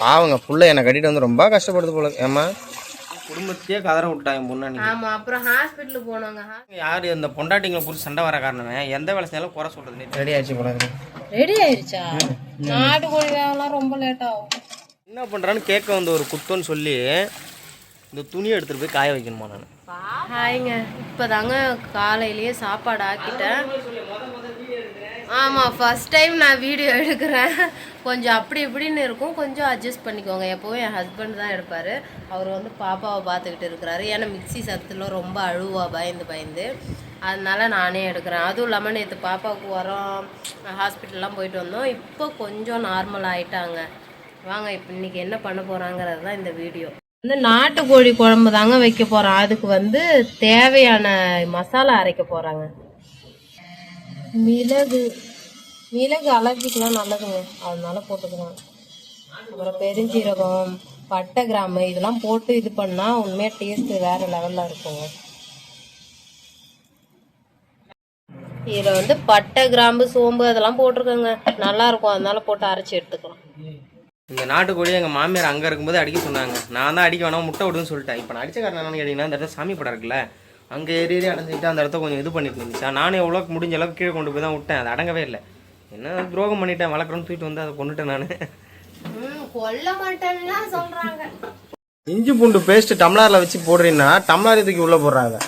பாவங்க புள்ள என்னை கட்டிட்டு வந்து ரொம்ப கஷ்டப்படுது போல ஏமா குடும்பத்தையே கதற விட்டாங்க பொண்ணாடி ஆமா அப்புறம் ஹாஸ்பிட்டலுக்கு போனோங்க யார் இந்த பொண்டாட்டிங்களை குறித்து சண்டை வர காரணமே? எந்த வேலை செஞ்சாலும் குறை சொல்றது. ரெடி ஆச்சு போல ரெடி ஆயிருச்சா நாட்டுக்கோழி வேகலாம் ரொம்ப லேட் ஆகும். என்ன பண்ணுறான்னு கேட்க வந்த ஒரு குத்தம்னு சொல்லி இந்த துணியை எடுத்துகிட்டு போய் காய வைக்கணுமா நான்? ஹாய்ங்க. இப்போதாங்க காலையிலேயே சாப்பாடு ஆக்கிட்டேன். ஆமாம் ஃபஸ்ட் டைம் நான் வீடியோ எடுக்கிறேன். கொஞ்சம் அப்படி இப்படின்னு இருக்கும். கொஞ்சம் அட்ஜஸ்ட் பண்ணிக்கோங்க. எப்போவும் என் ஹஸ்பண்ட் தான் எடுப்பார். அவர் வந்து பாப்பாவை பார்த்துக்கிட்டு இருக்கிறாரு. ஏன்னா மிக்ஸி சத்தில் ரொம்ப அழுவா பயந்து பயந்து. அதனால நானே எடுக்கிறேன். அதுவும் இல்லாமல் நேற்று பாப்பாவுக்கு உரம் ஹாஸ்பிட்டல்லாம் போயிட்டு வந்தோம். இப்போ கொஞ்சம் நார்மல் ஆயிட்டாங்க. வாங்க இப்போ இன்றைக்கி என்ன பண்ண போகிறாங்கிறது தான் இந்த வீடியோ வந்து நாட்டுக்கோழி குழம்பு தாங்க வைக்க போகிறோம் அதுக்கு வந்து தேவையான மசாலா அரைக்க போகிறாங்க மிளகு மிளகு அலர்ஜிக்கெலாம் நல்லதுங்க. அதனால போட்டுக்கலாம். அப்புறம் பெருஞ்சீரகம் பட்டை கிராம்பு இதெல்லாம் போட்டு இது பண்ணால் உண்மையாக டேஸ்ட்டு வேறு லெவலில் இருக்குங்க. இதில் வந்து பட்டை கிராம்பு சோம்பு அதெல்லாம் போட்டிருக்கோங்க. நல்லா இருக்கும். அதனால போட்டு அரைச்சி எடுத்துக்கலாம். இந்த நாட்டுக்கோழி எங்கள் மாமியார் அங்கே இருக்கும்போது அடிக்க சொன்னாங்க. நான் தான் அடிக்க வேணாம் முட்டை விடுன்னு சொல்லிட்டேன். இப்போ நான் அடிச்ச காரணம் என்னன்னு கேட்டிங்கன்னா இந்த இடத்துல சாமி படம் இருக்குல்ல அங்கே ஏறி ஏறி அடைஞ்சிட்டு அந்த இடத்த கொஞ்சம் இது பண்ணிட்டு இருந்துச்சா. நானே எவ்வளோக்கு முடிஞ்ச அளவுக்கு கீழே கொண்டு போய் தான் விட்டேன். அது அடங்கவே இல்லை. என்ன துரோகம் பண்ணிட்டேன். வளர்க்குறோன்னு தூக்கிட்டு வந்து அதை கொண்டுட்டேன் நான். கொல்ல மாட்டேன்னா சொல்கிறாங்க இஞ்சி பூண்டு பேஸ்ட் டம்ளரில் வச்சு போடுறீங்கன்னா டம்ளர் இதுக்கு உள்ளே போடுறாங்க?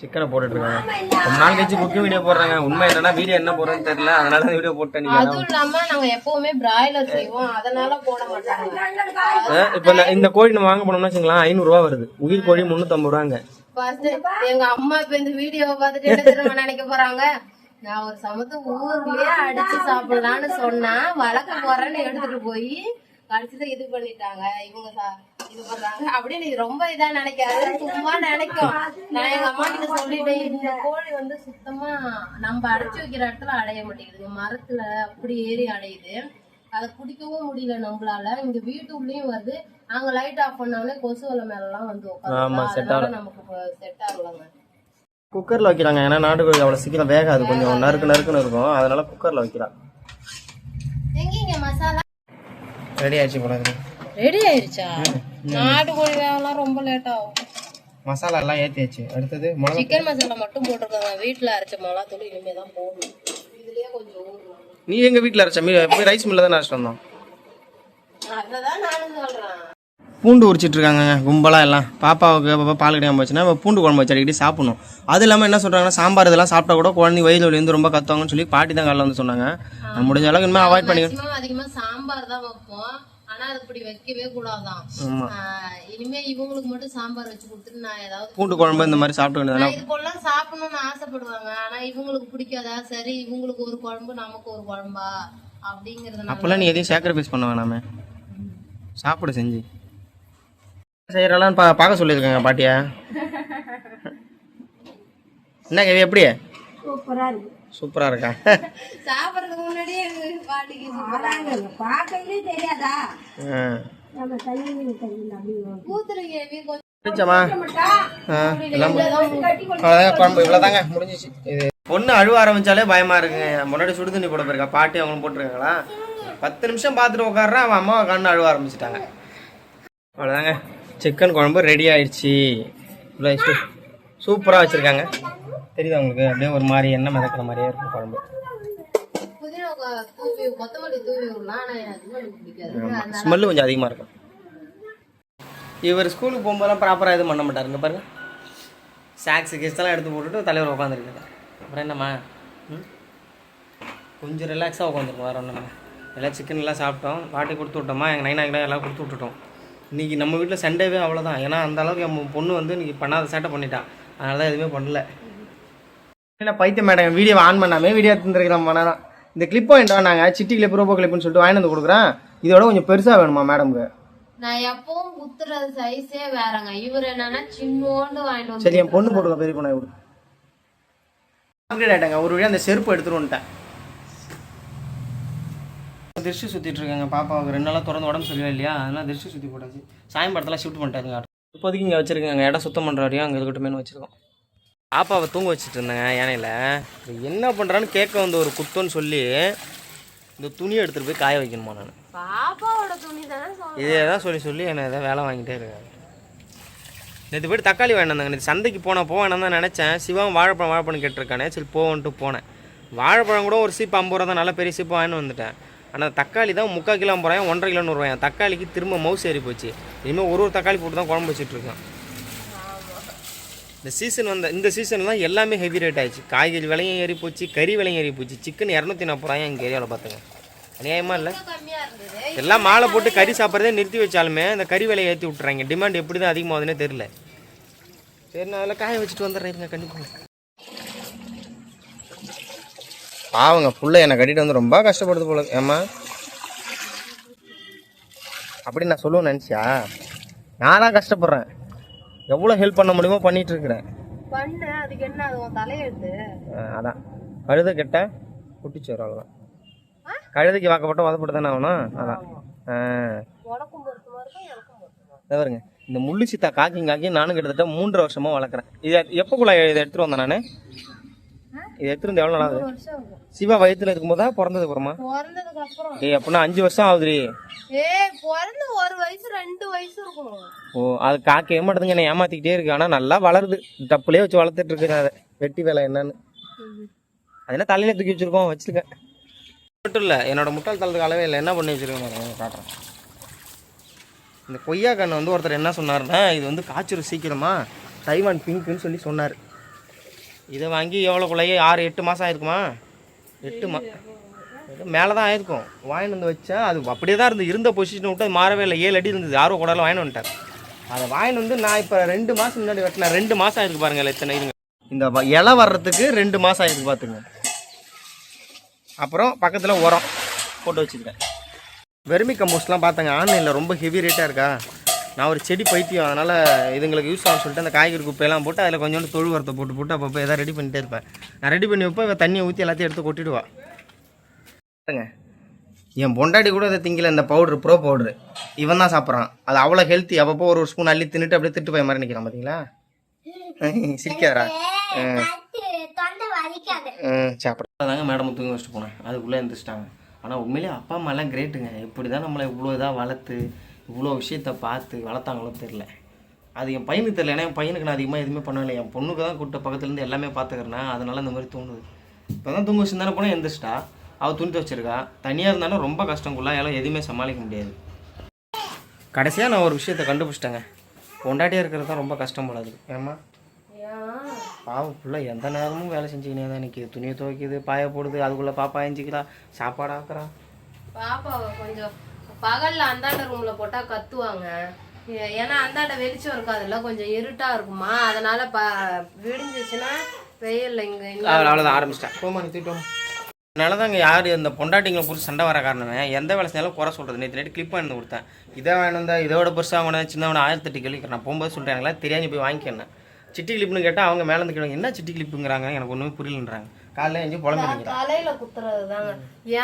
சிக்கனை போட்டுட்டு இருக்காங்க ரொம்ப நாள் கழிச்சு குக்கிங் வீடியோ போடுறாங்க. உண்மை என்னன்னா வீடியோ என்ன போடுறேன்னு தெரியல. அதனால அந்த வீடியோ போட்டேன் நீங்க அதுவும் இல்லாம நாங்க எப்பவுமே பிராய்லர் செய்வோம். அதனால போட மாட்டாங்க. இப்ப இந்த- கோழி நம்ம வாங்க போனோம்னா வச்சுங்களேன் ஐநூறுரூவா வருது. உயிர் கோழி முந்நூற்றம்பது ரூபாங்க. எங்க அம்மா இப்ப இந்த வீடியோவை பார்த்துட்டு என்ன நினைக்க போறாங்க? நான் ஒரு சமத்து ஊர்லயே அடிச்சு சாப்பிடலாம்னு சொன்னா வளர்க்க போறேன்னு எடுத்துட்டு போய் கடைசியில இது பண்ணிட்டாங்க. இவங்க இது பண்றாங்க. அப்படின்னு ரொம்ப இதா நினைக்காது. சும்மா நினைக்கும் நான் எங்க அம்மா கிட்ட சொல்லிட்டேன் இந்த கோழி வந்து சுத்தமா நம்ம அடைச்சு வைக்கிற இடத்துல அடைய மாட்டேங்குதுங்க மரத்துல அப்படி ஏறி அடையுது. அதை பிடிக்கவும் முடியல நம்மளால. இங்க வீட்டு உள்ளேயும் வருது. அங்க லைட் ஆஃப் பண்ணாலே கொசு வலை மேல எல்லாம் வந்து உட்காந்து நமக்கு செட் ஆகலங்க. குக்கரில் வைக்கிறாங்க. ஏன்னா நாட்டுக்கோழி அவ்வளோ சீக்கிரம் வேகாது. கொஞ்சம் நறுக்கு நறுக்குன்னு இருக்கும். அதனால குக்கரில் வைக்கிறான் ரெடி ஆயிடுச்சு போல ரெடி ஆயிருச்சா நாட்டுக்கோழி வேகலாம் ரொம்ப லேட் ஆகும். மசாலா எல்லாம் ஏற்றியாச்சு அடுத்தது மிளகா சிக்கன் மசாலா மட்டும் போட்டிருக்காங்க. வீட்டுல அரைச்ச மிளகா தூள் இனிமே தான் போடணும். இதுலயே கொஞ்சம் நீ எங்கள் வீட்டில் அரைச்ச? மீ போய் ரைஸ் மில்ல தான் அரைச்சிட்டு வந்தோம். நானும் பூண்டு உரிச்சிட்டு இருக்காங்க கும்பலாக எல்லாம். பாப்பாவுக்கு பாப்பா பால் கிடையாம போச்சுன்னா பூண்டு குழம்பு வச்சு அடிக்கடி சாப்பிடணும். அது இல்லாமல் என்ன சொல்கிறாங்கன்னா சாம்பார் இதெல்லாம் சாப்பிட்டா கூட குழந்தை வயிறு வலி வந்து ரொம்ப கத்துவாங்கன்னு சொல்லி பாட்டி தான் காலைல வந்து சொன்னாங்க. நான் முடிஞ்ச அளவுக்கு இனிமேல் அவாய்ட் பண்ணிக்க மேக்ஸிமம் அதிகமா சாம்பார் தான் வைப்போம். ஆனா அது இப்படி வைக்கவே கூடாதான். இனிமே இவங்களுக்கு மட்டும் சாம்பார் வச்சு கொடுத்துட்டு நான் ஏதாவது பூண்டு குழம்பு இந்த மாதிரி சாப்பிட்டு வேண்டியதானே நான் இது போலாம் சாப்பிடணும்னு ஆசைப்படுவாங்க. ஆனா இவங்களுக்கு பிடிக்காதா? சரி இவங்களுக்கு ஒரு குழம்பு நமக்கு ஒரு குழம்பா? அப்படிங்கறதுனால அப்போல்லாம் நீ எதையும் சாக்ரிஃபைஸ் பண்ண வேணாமே. சாப்பிடு செஞ்சு. செய்யறலாம் பா பார்க்க சொல்லியிருக்காங்க பாட்டியா. என்ன கவி எப்படி? சூப்பராக இருக்கா? சாப்பிடறதுக்கு முன்னாடியே பாட்டிக்கு எல்லாம் அவ்வளோதாங்க குழம்பு இவ்வளோதாங்க முடிஞ்சிச்சு. இது பொண்ணு அழுவ ஆரம்பிச்சாலே பயமா இருக்குங்க. முன்னாடி சுடு தண்ணி போட போயிருக்கா பாட்டி அவங்களும் போட்டிருக்காங்களா? பத்து நிமிஷம் பார்த்துட்டு உட்காடுறேன் அவன் அம்மாவை கண்ணு அழுவ ஆரம்பிச்சிட்டாங்க. அவ்வளோதாங்க சிக்கன் குழம்பு ரெடி ஆயிடுச்சு. இவ்வளோ சூ- சூப்பரா வச்சிருக்காங்க. தெரியுதா உங்களுக்கு? அப்படியே ஒரு மாதிரி எண்ணெய் மிதக்கிற மாதிரியே இருக்கும் குழம்பு. ஸ்மெல்லு கொஞ்சம் அதிகமாக இருக்கும். இவர் ஸ்கூலுக்கு போகும்போதெல்லாம் ப்ராப்பராக எதுவும் பண்ண மாட்டார். இங்க பாருங்க. சாக்ஸு கிஸ்டெல்லாம் எடுத்து போட்டுட்டு தலைவர் உட்காந்துருக்காரு அப்புறம் என்னம்மா? ம்? கொஞ்சம் ரிலாக்ஸாக உட்காந்துருக்கோம் வேறு ஒன்றும் எல்லாம் சிக்கன் எல்லாம் சாப்பிட்டோம். பாட்டி கொடுத்து விட்டோமா? எங்கள் நைனா கிட்ட எல்லாம் கொடுத்து விட்டுட்டோம். இன்றைக்கி நம்ம வீட்டில் சண்டேவே அவ்வளோதான் ஏன்னா அந்த அளவுக்கு என் பொண்ணு வந்து இன்றைக்கி பண்ணாத சேட்டை பண்ணிட்டான் அதனால தான் எதுவுமே பண்ணல. என்ன பைத்தியம் மேடம் வீடியோ ஆன் பண்ணாமே வீடியோ எடுத்துருக்கிறோம் மணி நேரம் இந்த கிளிப் வாங்கிட்டு நாங்கள் சிட்டி கிளிப் ரோபோ கிளிப்னு சொல்லிட்டு வாங்கிட்டு வந்து கொடுக்குறேன். இதோட கொஞ்சம் பெருசாக வேணுமா மேடம்க்கு? நான் எப்பவும் குத்துறது சைஸே வேறங்க. இவர் என்னன்னா சின்னோண்டு வாங்கிட்டு வந்து சரி என் பொண்ணு போட்டுக்க பெரிய பொண்ணை விடு அப்கிரேட் ஆயிட்டாங்க. ஒரு வழியாக அந்த செருப்பு எடுத்துட்டு வந்துட்டேன். திருஷ்டி சுற்றிட்டு இருக்காங்க. பாப்பாவுக்கு ரெண்டு நாளாக திறந்து உடம்பு சரியில்லை இல்லையா? அதனால திருஷ்டி சுற்றி போட்டாச்சு. சாயம்பரத்தெல்லாம் ஷிஃப்ட் பண்ணிட்டாருங்க இப்போதைக்கு இங்கே வச்சிருக்காங்க. இடம் சுத்தம் பண்ணுற வரையும் அங்கே இருக்கட்டுமேனு வச்சிருக்கோம். பாப்பாவை தூங்க வச்சுட்டு இருந்தேங்க யானையில் என்ன பண்ணுறான்னு கேட்க வந்த ஒரு குத்தம்னு சொல்லி இந்த துணியை எடுத்துகிட்டு போய் காய வைக்கணுமா நான். பாப்பாவோட துணி தானே இதே தான் சொல்லி சொல்லி என்னை எதாவது வேலை வாங்கிட்டே இருக்காங்க நேற்று போய்ட்டு தக்காளி வேண்டாங்க நேற்று சந்தைக்கு போனேன் போக வேணாம் தான் நினச்சேன். சிவம் வாழைப்பழம் வாழைப்பழம் கேட்டிருக்கானே. சரி போவன்ட்டு போனேன். வாழைப்பழம் கூட ஒரு சீப்பு ஐம்பது ரூபா தான். நல்ல பெரிய சீப்பு வாங்கிட்டு வந்துட்டேன். ஆனால் தக்காளி தான் முக்கால் கிலோ ஐம்பது ரூபாய் ஒன்றரை கிலோ நூறுவாய் தக்காளிக்கு திரும்ப மவுஸ் ஏறி போச்சு இனிமேல் ஒரு ஒரு தக்காளி போட்டு தான் குழம்பு வச்சுட்டு இருக்கேன். இந்த சீசன் வந்த இந்த சீசன் தான் எல்லாமே ஹெவி ரேட் ஆயிடுச்சு. காய்கறி விலையும் ஏறி போச்சு கறி விலையும் ஏறி போச்சு. சிக்கன் இரநூத்தி நாற்பது ரூபாய் எங்கள் ஏரியாவில் பார்த்துங்க. அநியாயமாக இல்லை? எல்லாம் மாலை போட்டு கறி சாப்பிட்றதே நிறுத்தி வச்சாலுமே இந்த கறி விலையை ஏற்றி விட்றாங்க டிமாண்ட் எப்படி தான் அதிகமாகுதுன்னே தெரில சரி நான் அதில் காய வச்சுட்டு வந்துடுறேன். கண்டிப்பாக பாவங்க புள்ள என்னை கட்டிட்டு வந்து ரொம்ப கஷ்டப்படுது போல. ஏம்மா? அப்படி நான் சொல்லுவேன் நினச்சியா? நானாக கஷ்டப்படுறேன். எவ்வளோ ஹெல்ப் பண்ண முடியுமோ பண்ணிட்டு இருக்கிறேன் பண்ணு அதுக்கு என்ன அது உன் தலையெழுத்து. அதான். கழுதை கெட்ட குட்டிச்சு வரும் அவ்வளோதான் கழுதைக்கு வாக்கப்பட்ட வதப்பட்டு தானே ஆகணும்? அதான். உனக்கும் பொருத்தமா இருக்கும் எனக்கும் பொருத்தமா இருக்கும். இதை பாருங்க. இந்த முள்ளு சீத்தா காக்கி காக்கி நானும் கிட்டத்தட்ட மூன்றரை வருஷமா வளர்க்குறேன். இதை எப்போக்குள்ள இதை எடுத்துட்டு வந்தேன் நான்? இதை எடுத்துட்டு வந்து எவ்வளோ நாள் ஆகுது? ஒரு வருஷம் இருக்கும் சிவா வயித்துல இருக்கும்போதா பிறந்தது அப்புறமா? பிறந்ததுக்கு அப்புறம் ஏய் அப்படின்னா அஞ்சு வருஷம் ஏய் பிறந்து ஒரு வயசு ரெண்டு வயசு இருக்கும். ஓ அது காக்க ஏமாட்டுதுங்க என்னை ஏமாத்திக்கிட்டே இருக்கு. ஆனால் நல்லா வளருது. டப்புலேயே வச்சு வளர்த்துட்டு இருக்கேன் அதை. வெட்டி வேலை என்னன்னு. அதெல்லாம் தலையில தூக்கி வச்சிருக்கோம் வச்சிருக்கேன் மட்டும் இல்லை என்னோட முட்டாள் தளத்துக்கு அளவே இல்லை. என்ன பண்ணி வச்சிருக்கேன் காட்டுறேன். இந்த கொய்யா கண்ணு வந்து ஒருத்தர் என்ன சொன்னாருன்னா இது வந்து காய்ச்சிரும் சீக்கிரமா தைவான் பிங்க்குன்னு சொல்லி சொன்னார். இதை வாங்கி எவ்வளோக்குள்ளையே ஆறு எட்டு மாதம் ஆயிருக்குமா? எட்டு மா மேலே தான் ஆயிருக்கும். வாங்கிட்டு வந்து வச்சா அது அப்படியே தான் இருந்து இருந்த பொசிஷன் விட்டு அது மாறவே இல்லை. ஏழு அடி இருந்தது. ஆர்வ கூடால வாங்கிட்டு வந்துட்டார். அதை வாங்கிட்டு வந்து நான் இப்போ ரெண்டு மாதம் முன்னாடி வெட்டினேன் ரெண்டு மாதம் ஆயிருக்கு பாருங்கள் எத்தனை இருங்க. இந்த இலை வர்றதுக்கு ரெண்டு மாதம் ஆயிருக்கு பார்த்துங்க அப்புறம் பக்கத்தில் உரம் போட்டு வச்சுக்கிறேன் வெர்மி கம்போஸ்ட்லாம் பார்த்தேங்க ஆன்லைனில் ரொம்ப ஹெவி ரேட்டாக இருக்கா? நான் ஒரு செடி பைத்தியம் அதனால் இதுங்களுக்கு யூஸ் ஆகும் சொல்லிட்டு அந்த காய்கறி குப்பையெல்லாம் போட்டு அதில் கொஞ்சோண்டு தொழு உரத்தை போட்டு போட்டு அப்பப்போ எதாவது ரெடி பண்ணிட்டே இருப்பேன். நான் ரெடி பண்ணி வைப்பேன் இவ தண்ணியை ஊற்றி எல்லாத்தையும் எடுத்து கொட்டிடுவா. என் பொண்டாட்டி கூட அதை திங்கல இந்த பவுடர் ப்ரோ பவுடர் இவன் தான் சாப்பிட்றான். அது அவ்வளோ ஹெல்த்தி அப்பப்போ ஒரு ஒரு ஸ்பூன் அள்ளி தின்னுட்டு அப்படியே திட்டு போய் மாதிரி நிற்கிறான் பார்த்தீங்களா சிரிக்காரா சாப்பிட்றாங்க மேடம் தூங்கி வச்சுட்டு போனேன். அதுக்குள்ளே எழுந்திரிச்சிட்டாங்க ஆனால் உண்மையிலேயே அப்பா அம்மாலாம் கிரேட்டுங்க எப்படி தான் நம்மளை இவ்வளோ இதாக வளர்த்து இவ்வளோ விஷயத்த பார்த்து வளர்த்தாங்களோ தெரில அது என் பையனுக்கு தெரியல. ஏன்னா என் பையனுக்கு நான் அதிகமாக எதுவுமே பண்ணலை என் பொண்ணுக்கு தான் கூட்ட பக்கத்துலேருந்து எல்லாமே பார்த்துக்கிறேன் அதனால இந்த மாதிரி தோணுது. இப்போ தான் தூங்க வச்சுருந்தானே போனால் எந்திரிச்சிட்டா. அவள் துணி துவச்சிருக்கா. தனியாக இருந்தாலும் ரொம்ப கஷ்டங்குள்ள எல்லாம் எதுவுமே சமாளிக்க முடியாது. கடைசியாக நான் ஒரு விஷயத்தை கண்டுபிடிச்சிட்டேங்க. பொண்டாட்டியாக இருக்கிறது தான் ரொம்ப கஷ்டம் போலாது ஏமா பாவம் ஃபுல்லாக எந்த நேரமும் வேலை செஞ்சுக்கினே தான் நிற்கிது துணியை துவைக்குது பாய போடுது அதுக்குள்ளே பாப்பா எஞ்சிக்கிறா சாப்பாடு ஆக்குறா. பாப்பாவை கொஞ்சம் பகல்ல அந்தாண்ட ரூம்ல போட்டா கத்துவாங்க. ஏன்னா அந்தாண்ட வெளிச்சம் இருக்காதுல்ல கொஞ்சம் இருட்டா இருக்குமா? அதனால ப விடிஞ்சிச்சுன்னா வெயில்ல இங்க இங்க- அவள் அவ்வளோதான் ஆரம்பிச்சிட்டேன் போமா நீ தூக்கிட்டு யார் இந்த பொண்டாட்டிங்களை குறித்து சண்டை வர காரணமே எந்த வேலை செஞ்சாலும் குறை சொல்கிறது நேற்று நைட்டு கிளிப் பண்ணி கொடுத்தேன். இதை வேணுந்தா இதோட பெருசாக வேணும் சின்னவன ஆயிரத்தி எட்டு கேள்வி நான் போகும்போது சொல்கிறேன் எனக்குலாம் தெரியாது போய் வாங்கிக்கணும் சிட்டி கிளிப்னு கேட்டால் அவங்க மேலே இருந்து கேட்டாங்க என்ன சிட்டி கிளிப்புங்கிறாங்க எனக்கு ஒன்றுமே புரியலன்றாங்க. காலையில் எஞ்சி புலம்பிடுங்க தலையில குத்துறது தாங்க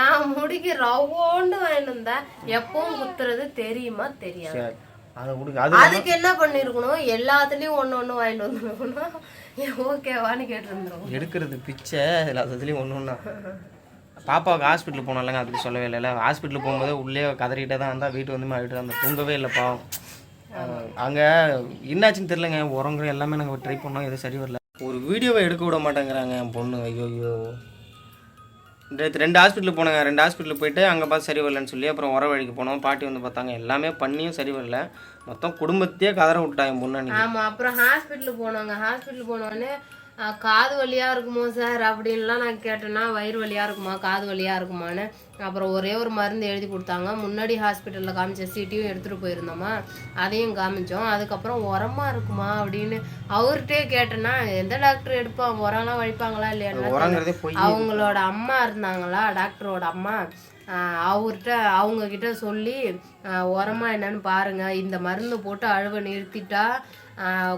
என் முடிக்கு ரவோண்டு வந்தா எப்பவும் குத்துறது தெரியுமா தெரியாது. அதை கொடுக்க அது அதுக்கு என்ன பண்ணிருக்கணும்? எல்லாத்துலயும் ஒண்ணு ஒண்ணு வாங்கிட்டு வந்துருக்கணும். ஓகேவான்னு கேட்டு எடுக்கிறது பிச்சை இதில் அதுலேயும் ஒன்று ஒன்றா பாப்பாவுக்கு ஹாஸ்பிட்டல் போனாலங்க அதுக்கு சொல்லவே இல்லை ஹாஸ்பிட்டல் போகும்போது உள்ளே கதறிக்கிட்டே தான் இருந்தால் வீட்டு வந்து அழுட்டு அந்த தூங்கவே இல்லை பாவம் அங்கே என்னாச்சுன்னு தெரிலங்க உரங்குற எல்லாமே நாங்கள் ட்ரை பண்ணோம். எதுவும் சரி வரல. ஒரு வீடியோவை எடுக்க விட மாட்டேங்கிறாங்க என் பொண்ணு. ஐயோ ஐயோ நேற்று ரெண்டு ஹாஸ்பிட்டலுக்கு போனாங்க. ரெண்டு ஹாஸ்பிட்டலுக்கு போயிட்டு அங்கே பார்த்து சரி வரலன்னு சொல்லி அப்புறம் உர வழிக்கு போனோம். பாட்டி வந்து பார்த்தாங்க எல்லாமே பண்ணியும் சரி வரல. மொத்தம் குடும்பத்தையே கதற விட்டாங்க என் பொண்ணு ஆமாம் அப்புறம் ஹாஸ்பிட்டல் போனாங்க. ஹாஸ்பிட்டல் போனோடனே காது வலியா இருக்குமோ சார்? அப்படின்லாம் நான் கேட்டேன்னா வயிறு வலியா இருக்குமா காது வலியா இருக்குமான்னு. அப்புறம் ஒரே ஒரு மருந்து எழுதி கொடுத்தாங்க. முன்னாடி ஹாஸ்பிட்டலில் காமிச்ச சீட்டையும் எடுத்துகிட்டு போயிருந்தோமா அதையும் காமிச்சோம். அதுக்கப்புறம் உரமா இருக்குமா அப்படின்னு அவர்கிட்டே கேட்டேன்னா எந்த டாக்டர் எடுப்பான்? உரம்லாம் வழிப்பாங்களா இல்லையா அவங்களோட அம்மா இருந்தாங்களா டாக்டரோட அம்மா ஆஹ் அவர்கிட்ட அவங்க கிட்ட சொல்லி உரமா என்னன்னு பாருங்க. இந்த மருந்து போட்டு அழுவை நிறுத்திட்டா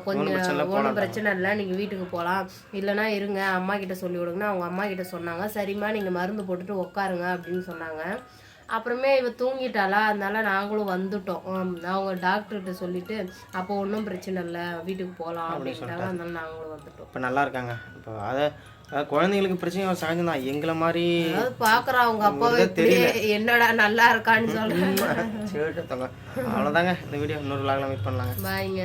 கொஞ்சம் ஒன்றும் பிரச்சனை இல்லை நீங்கள் வீட்டுக்கு போகலாம் இல்லைன்னா இருங்க அம்மா கிட்ட சொல்லி விடுங்கன்னா அவங்க அம்மா கிட்ட சொன்னாங்க. சரிம்மா நீங்கள் மருந்து போட்டுட்டு உட்காருங்க அப்படின்னு சொன்னாங்க. அப்புறமே இவ தூங்கிட்டாளா? அதனால நாங்களும் வந்துட்டோம். அவங்க டாக்டர்கிட்ட சொல்லிட்டு அப்போ ஒன்றும் பிரச்சனை இல்லை வீட்டுக்கு போகலாம் அப்படின்ட்டாங்க. அதனால நாங்களும் வந்துட்டோம். இப்போ நல்லா இருக்காங்க. இப்போ அதை குழந்தைங்களுக்கு பிரச்சனை சகஜம் தான். எங்களை மாதிரி பாக்குறா அவங்க அப்பாவை இப்படியே என்னடா நல்லா இருக்கான்னு தங்க அவ்வளோதாங்க இந்த வீடியோ இன்னொரு விளாக்ல மீட் பண்ணலாங்க. பாய்ங்க.